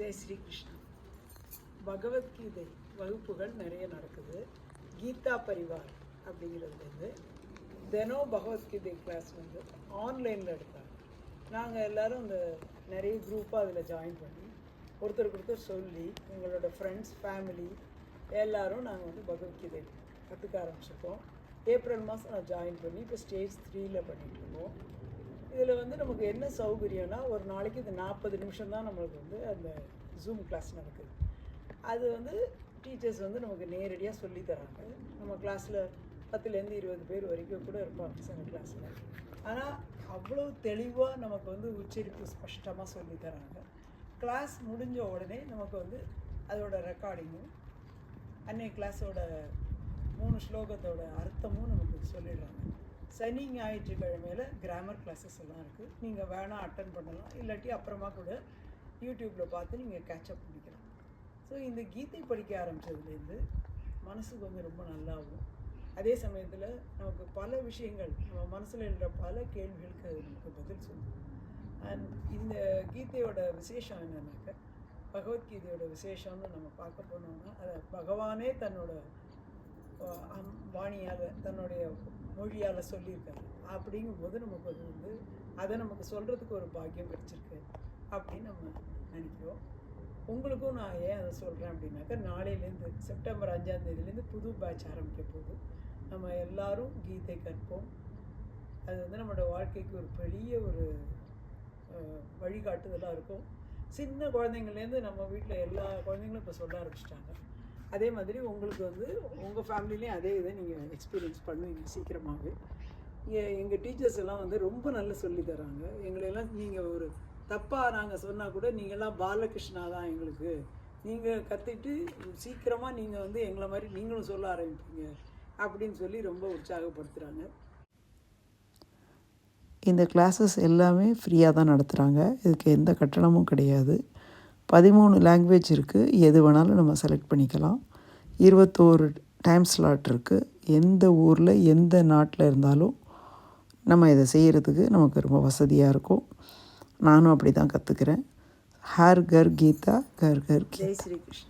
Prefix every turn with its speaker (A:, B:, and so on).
A: ஜெய் ஸ்ரீ கிருஷ்ணா பகவத்கீதை வகுப்புகள் நிறைய நடக்குது. கீதா பரிவார் அப்படிங்கிறது வந்து தினம் பகவத்கீதை கிளாஸ் வந்து ஆன்லைனில் எடுத்தாங்க. நாங்கள் எல்லாரும் இந்த நிறைய குரூப்பாக அதில் ஜாயின் பண்ணி ஒருத்தருக்கு ஒருத்தர் சொல்லி எங்களோட ஃப்ரெண்ட்ஸ் ஃபேமிலி எல்லோரும் நாங்கள் வந்து பகவத்கீதை கற்றுக்க ஆரம்பிச்சிருக்கோம். ஏப்ரல் மாதம் நான் ஜாயின் பண்ணி இப்போ ஸ்டேஜ் த்ரீயில் பண்ணிகிட்ருக்கோம் இதில் வந்து நமக்கு என்ன சௌகரியம்னா ஒரு நாளைக்கு இந்த நாற்பது நிமிஷம் தான் நம்மளுக்கு வந்து அந்த ஜூம் கிளாஸ் நடக்குது. அது வந்து டீச்சர்ஸ் வந்து நமக்கு நேரடியாக சொல்லித்தராங்க நம்ம கிளாஸில் பத்துலேருந்து இருபது பேர் வரைக்கும் கூட இருப்பாங்க சில கிளாஸில் ஆனால் அவ்வளோ தெளிவாக நமக்கு வந்து உச்சரிப்பு ஸ்பஷ்டமாக சொல்லித்தராங்க கிளாஸ் முடிஞ்ச உடனே நமக்கு வந்து அதோட ரெக்கார்டிங்கும் அன்னைய கிளாஸோட மூணு ஸ்லோகத்தோட அர்த்தமும் நமக்கு சொல்லிடுறாங்க. சனி ஞாயிற்றுக்கிழமையில் கிராமர் கிளாஸஸ் எல்லாம் இருக்குது நீங்கள் வேணால் அட்டன் பண்ணலாம். இல்லாட்டி அப்புறமா கூட யூடியூப்பில் பார்த்து நீங்கள் கேட்சப் பண்ணிக்கலாம். ஸோ இந்த கீதை படிக்க ஆரம்பித்ததுலேருந்து மனசுக்கு வந்து ரொம்ப நல்லாகும். அதே சமயத்தில் நமக்கு பல விஷயங்கள் நம்ம மனசில் இருக்கிற பல கேள்விகளுக்கு அது நமக்கு பதில் சொல்லும். அண்ட் இந்த கீதையோட விசேஷம் என்னன்னாக்க பகவத்கீதையோட விசேஷம்னு நம்ம பார்க்க போனோம்னா அதை பகவானே தன்னோட வாணியால் தன்னுடைய மொழியால் சொல்லியிருக்காரு. அப்படிங்கும்போது நமக்கு அது வந்து அதை நமக்கு சொல்கிறதுக்கு ஒரு பாக்கியம் கிடச்சிருக்கு அப்படின்னு நம்ம நினைக்கிறோம். உங்களுக்கும் நான் ஏன் அதை சொல்கிறேன் அப்படின்னாக்கா நாளையிலேருந்து செப்டம்பர் அஞ்சாம் தேதியிலேருந்து புது பேட்ச் ஆரம்பிக்க போகுது. நம்ம எல்லாரும் கீதை கற்போம். அது வந்து நம்மளோட வாழ்க்கைக்கு ஒரு பெரிய ஒரு வழிகாட்டுதலாக இருக்கும். சின்ன குழந்தைங்கள்லேருந்து நம்ம வீட்டில் எல்லா குழந்தைங்களும் இப்போ சொல்ல ஆரம்பிச்சிட்டாங்க. அதே மாதிரி உங்களுக்கு வந்து உங்கள் ஃபேமிலிலையும் அதே இதை நீங்கள் எக்ஸ்பீரியன்ஸ் பண்ணுவீங்க சீக்கிரமாகவே எங்கள் டீச்சர்ஸ் எல்லாம் வந்து ரொம்ப நல்லா சொல்லி தராங்க. எங்களையெல்லாம் நீங்கள் ஒரு தப்பாக நாங்கள் சொன்னால் கூட நீங்கள்லாம் பாலகிருஷ்ணா தான் எங்களுக்கு. நீங்கள் கற்றுட்டு சீக்கிரமாக நீங்கள் வந்து எங்களை மாதிரி நீங்களும் சொல்ல ஆரம்பிப்பீங்க அப்படின்னு சொல்லி ரொம்ப உற்சாகப்படுத்துகிறாங்க
B: இந்த கிளாஸஸ் எல்லாமே ஃப்ரீயாக தான் நடத்துகிறாங்க இதுக்கு எந்த கட்டணமும் கிடையாது. பதிமூணு லாங்குவேஜ் இருக்குது எது வேணாலும் நம்ம செலக்ட் பண்ணிக்கலாம். இருபத்தோரு டைம் ஸ்லாட் இருக்குது எந்த ஊரில் எந்த நாட்டில் இருந்தாலும் நம்ம இதை செய்கிறதுக்கு நமக்கு ரொம்ப வசதியாக இருக்கும். நானும் அப்படி தான் கற்றுக்கிறேன் ஹர் கர் கீதா கர் கர் கீ
A: ஸ்ரீ கிருஷ்ணா.